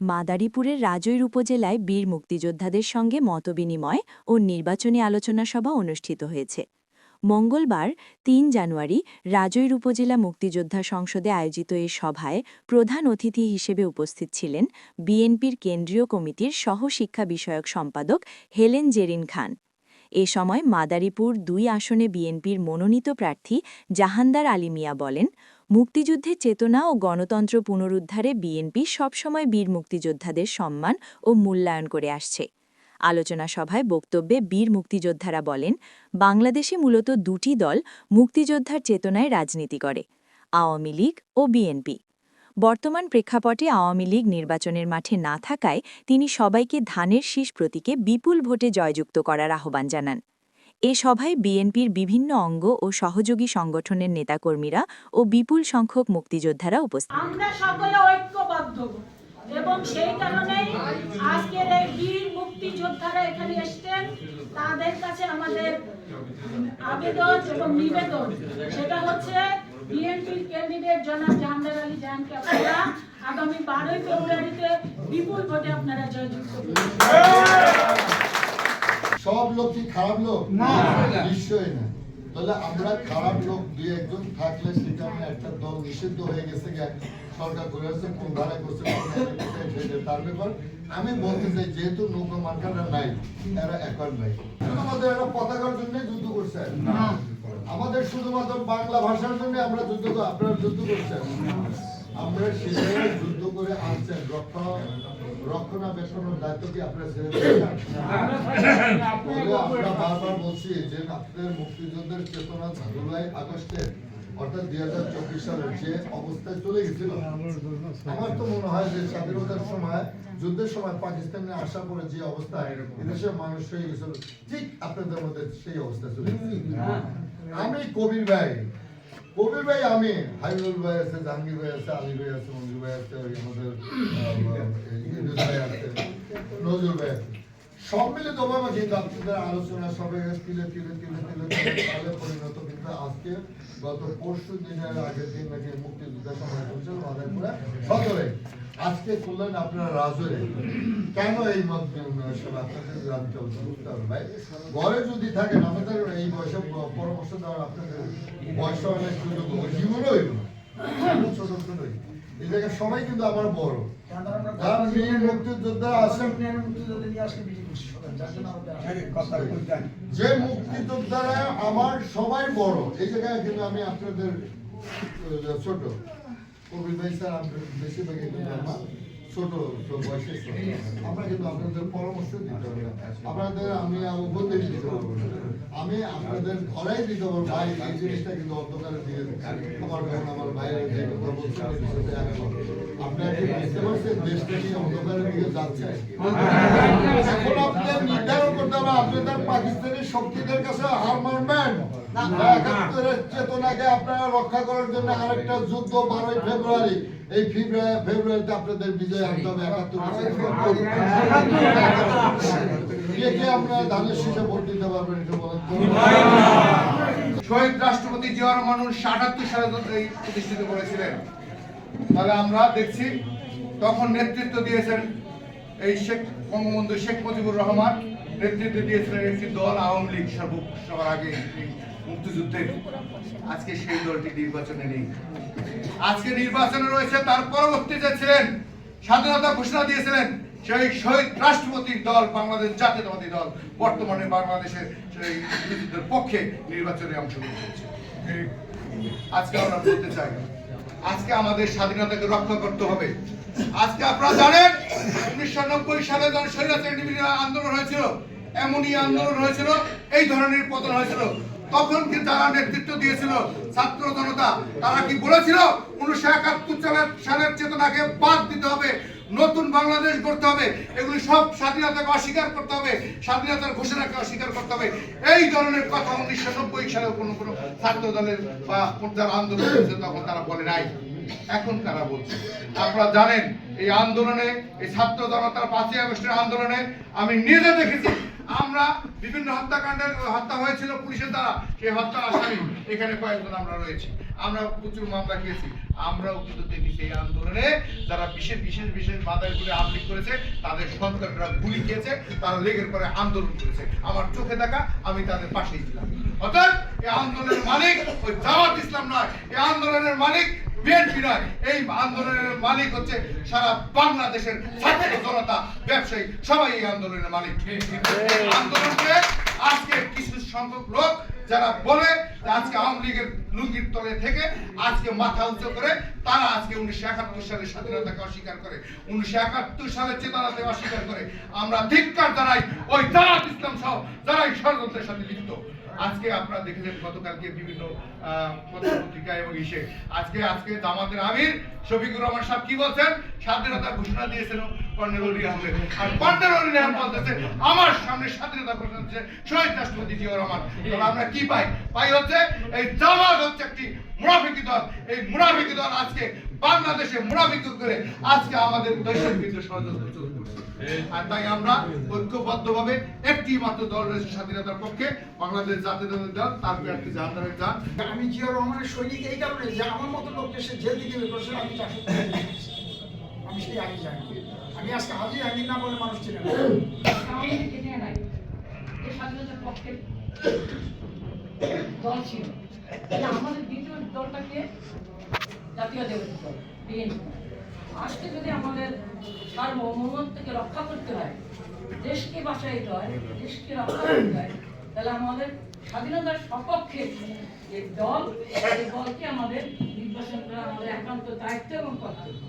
মাদারীপুরের রাজৈর উপজেলায় বীর মুক্তিযোদ্ধাদের সঙ্গে মতবিনিময় ও নির্বাচনী আলোচনা সভা অনুষ্ঠিত হয়েছে। মঙ্গলবার, তিন জানুয়ারি, রাজৈর উপজেলা মুক্তিযোদ্ধা সংসদে আয়োজিত এই সভায় প্রধান অতিথি হিসেবে উপস্থিত ছিলেন বিএনপির কেন্দ্রীয় কমিটির সহশিক্ষা বিষয়ক সম্পাদক হেলেন জেরিন খান। এ সময় মাদারীপুর দুই আসনে বিএনপির মনোনীত প্রার্থী জাহান্দার আলী মিয়া বলেন মুক্তিযুদ্ধের চেতনা ও গণতন্ত্র পুনরুদ্ধারে বিএনপি সবসময় বীর মুক্তিযোদ্ধাদের সম্মান ও মূল্যায়ন করে আসছে। আলোচনা সভায় বক্তব্যে বীর মুক্তিযোদ্ধারা বলেন, বাংলাদেশে মূলত দুটি দল মুক্তিযোদ্ধার চেতনায় রাজনীতি করে, আওয়ামী লীগ ও বিএনপি। বর্তমান প্রেক্ষাপটে আওয়ামী লীগ নির্বাচনের মাঠে না থাকায় তিনি সবাইকে ধানের শীষ প্রতীকে বিপুল ভোটে জয়যুক্ত করার আহ্বান জানান। এ সভায় বিএনপির বিভিন্ন অঙ্গ ও সহযোগী সংগঠনের নেতাকর্মীরা ও বিপুল সংখ্যক মুক্তিযোদ্ধারা উপস্থিত। আমরা সকলে ঐক্যবদ্ধ এবং সেই কারণেই আজকের এই বীর মুক্তিযোদ্ধারা এখানে এসেছেন। তাদের কাছে আমাদের আবেদন এবং নিবেদন, সেটা হচ্ছে বিএনপির ক্যান্ডিডেট জনাব জাহাঙ্গার আলী জাহানকে আপনারা আগামী বারোই ফেব্রুয়ারিতে বিপুল ভোটে আপনারা জয়যুক্ত সব লোক কি খারাপ লোক? না। নিশ্চয়ই না। তাহলে আমরা খারাপ লোক দুই একজন থাকলে সেখানে একটা দল নিষিদ্ধ হয়ে গেছে সরকার করে আসছে কোন ধারা করছে সেটা তার ব্যাপার। আমি বলতে চাই যেহেতু নৌকা মার্কাররা নাই এরা এখন নাই। আমাদের একটা পতাকার জন্য যুদ্ধ করছে। আমাদের শুধুমাত্র বাংলা ভাষার জন্য আমরা যুদ্ধ আপনারা যুদ্ধ করছেন। আমরা সেখানে যুদ্ধ করে আনছেন রক্ষা রক্ষণাবেক্ষণের দায়িত্ব কি আপনারা ছেড়ে দিয়েছেন? আমরা বারবার বলছি যে আপনাদের মুক্তিযুদ্ধের চেতনা জুলাই আগস্টে অর্থাৎ দুই হাজার চব্বিশ সালের যে অবস্থায় চলে গেছিল আমার তো মনে হয় যে স্বাধীনতার সময় যুদ্ধের সময় পাকিস্তানে আসার পরে যে অবস্থা এদেশের মানুষ হয়ে গেছিল ঠিক আপনাদের মধ্যে সেই অবস্থা চলে আমি কবির ভাই কবির ভাই, আমি হাইনুল ভাই আছে, জাহাঙ্গীর ভাই আছে, আলী ভাই আছে মঞ্জুর ভাই আছে, আমাদের ভাই নজরুল ভাই আছে। সব মিলিত ভাবে কিন্তু আপনাদের আলোচনা সবাই তিলে তিলে তিলে তিলে তিলে পরিণত কিন্তু আজকে, গত পরশু দিনের আগের দিন নাকি মুক্তিযুদ্ধের সময় চলছিল মাদারপুরে সদরে আজকে করলেন আপনারা রাজরে। কেন এই মত সভা আপনাদের জানতে বুঝতে হবে, ভাই। ঘরে যদি থাকেন, আমাদের এই বয়সে পরামর্শ দেওয়ার আপনাদের বয়স অনেক সুযোগ জীবনও হইব না। ছোট ছোটই এই জায়গায় সবাই কিন্তু আমার বড়। যার বীর মুক্তিযোদ্ধা আছেন। যে মুক্তিযোদ্ধারা আমার সবাই বড় এই জায়গায় কিন্তু আমি আপনাদের ছোট। কবির ভাই স্যার আপনার বেশিরভাগই আমার ছোট বয়সে আমরা কিন্তু আপনাদের পরামর্শ দিতে হবে। আপনাদের আমি উপদেশ দিতে পারব আমি আপনাদের ধরাই দিতে পারব। ভাই এই জিনিসটা কিন্তু অন্ধকারের দিকে আমার বোন আমার ভাইয়ের যে কথা বলছে আমি আপনারা কি বুঝতে পারছেন দেশটা কি অন্ধকারের দিকে যাচ্ছে? এখন নির্ধারণ করতে হবে আপনাদের পাকিস্তানি শক্তিদের কাছে হার মানবেন। না একাত্তরের চেতনাকে আপনারা রক্ষা করার জন্য আরেকটা যুদ্ধ বারোই ফেব্রুয়ারি। এই ফেব্রুয়ারি ফেব্রুয়ারিতে আপনাদের বিজয় আনতে হবে একাত্তরের কে কে আপনারা ধানের শীষে ভোট দিতে পারবেন একটু বলেন শহীদ রাষ্ট্রপতি জিয়া রহমান উনিশশো আটাত্তর সালে তো এই প্রতিষ্ঠিত করেছিলেন। তাহলে আমরা দেখছি তখন নেতৃত্ব দিয়েছেন এই শেখ বঙ্গবন্ধু শেখ মুজিবুর রহমান। নেতৃত্ব দিয়েছিলেন একটি দল আওয়ামী লীগ সর্ব সবার আগে। মুক্তিযুদ্ধের আজকে সেই দলটি নির্বাচনে নেই। আজকে নির্বাচনে রয়েছে, তার পরবর্তীতে ছিলেন, স্বাধীনতা ঘোষণা দিয়েছিলেন সেই শহীদ রাষ্ট্রপতির দল, বাংলাদেশ জাতীয়তাবাদী দল। বর্তমানে বাংলাদেশের সেই মুক্তিযুদ্ধের পক্ষে নির্বাচনে অংশগ্রহণ করছে। আজকে আমরা বলতে চাই, আজকে আমাদের স্বাধীনতাকে রক্ষা করতে হবে। আজকে আপনারা জানেন, উনিশশো নব্বই সালে যখন নিপীড়ন আন্দোলন হয়েছিল, এমনই আন্দোলন হয়েছিল, এই ধরনের পতন হয়েছিল। তখন কি যারা নেতৃত্ব দিয়েছিল? ছাত্র জনতা, তারা কি বলেছিল? উনিশশো একাত্তর সালের সালের চেতনাকে বাদ দিতে হবে, নতুন বাংলাদেশ গড়তে হবে, এগুলি সব স্বাধীনতাকে অস্বীকার করতে হবে, স্বাধীনতার ঘোষণাকে অস্বীকার করতে হবে। এই ধরনের কথা উনিশশো নব্বই সালে কোনো কোনো ছাত্র দলের বা যারা আন্দোলন করেছে তখন তারা বলে নাই। এখন তারা বলছে, আপনারা জানেন, এই আন্দোলনে, এই ছাত্র জনতার পাঁচই আগস্টের আন্দোলনে আমি নিজে দেখেছি আমরা বিভিন্ন হত্যাকাণ্ডের, হত্যা হয়েছিল পুলিশের দ্বারা। সেই হত্যা আসামি এখানে কয়েকজন আমরা রয়েছি। আমরা প্রচুর মামলা খেয়েছি। আমরাও কিন্তু দেখি সেই আন্দোলনে যারা বিশেষ বিশেষ বিশেষ করে আমলিক করেছে, তাদের সন্তানরা গুলি খেয়েছে, তারা লেগের পরে আন্দোলন করেছে। আমার চোখে দেখা, আমি তাদের পাশেই ছিলাম। অর্থাৎ এই আন্দোলনের মালিক ওই জামাত ইসলাম নয়। এই আন্দোলনের মালিক বিএনপি নয় এই আন্দোলনের মালিক হচ্ছে সারা বাংলাদেশের ছাত্র জনতা ব্যবসায়ী সবাই এই আন্দোলনের মালিক। আন্দোলনকে আজকে কিছু সংখ্যক লোক যারা বলে আজকে আওয়ামী লীগের লুঙ্গির তলে থেকে আজকে মাথা উঁচু করে তারা আজকে উনিশশো একাত্তর সালের স্বাধীনতাকে অস্বীকার করে উনিশশো একাত্তর সালের চেতনাকে অস্বীকার করে। আমরা ধিক্কার জানাই ওই জামাত ইসলাম সহ যারা এই ষড়যন্ত্রের সাথে লিপ্ত। আজকে আপনারা দেখেছেন গতকালকে বিভিন্ন পত্রপত্রিকা এবং ইসে। আজকে আজকে জামাতের আমির শফিকুর রহমান সাহেব কি বলছেন? স্বাধীনতা ঘোষণা দিয়েছেন কর্নেল আহমেদ। আর কর্নেল আহমেদ বলতেছে, আমার সামনে স্বাধীনতা ঘোষণা দিয়েছে শহীদ রাষ্ট্রপতি জিয়াউর রহমান। আমরা কি পাই? পাই হচ্ছে এই জামাত হচ্ছে একটি মুনাফিকি দল এই মুনাফিকি দল আজকে বাংলাদেশে মুনাফিকি করে আজকে আমাদের দেশের বিরুদ্ধে ষড়যন্ত্র চলছে। আর তাই আমরা ঐক্যবদ্ধভাবে একটি মাত্র দল রয়েছে স্বাধীনতার পক্ষে বাংলাদেশ জাতীয়তাবাদী দল তার প্রার্থী যান আমি জিয়া রহমানের সৈনিক এই কারণে যে আমার মতো লোককে সে জেল বের আমি আমি সেই আগে জানি। আমি আজকে হাজির আমিন না বলে মানুষ চিনে না। আমাদের এখানে নাই। এই স্বাধীনতার পক্ষে দল ছিল। তাহলে আমাদের দ্বিতীয় দলটাকে জাতীয় দেবতা দল আজকে যদি আমাদের সার্বভৌমত্বকে রক্ষা করতে হয়, দেশকে বাঁচাইতে হয়, দেশকে রক্ষা করতে হয়, তাহলে আমাদের স্বাধীনতার সপক্ষে দল, এই দলকে আমাদের নির্বাচন করা আমাদের একান্ত দায়িত্ব এবং কর্তব্য।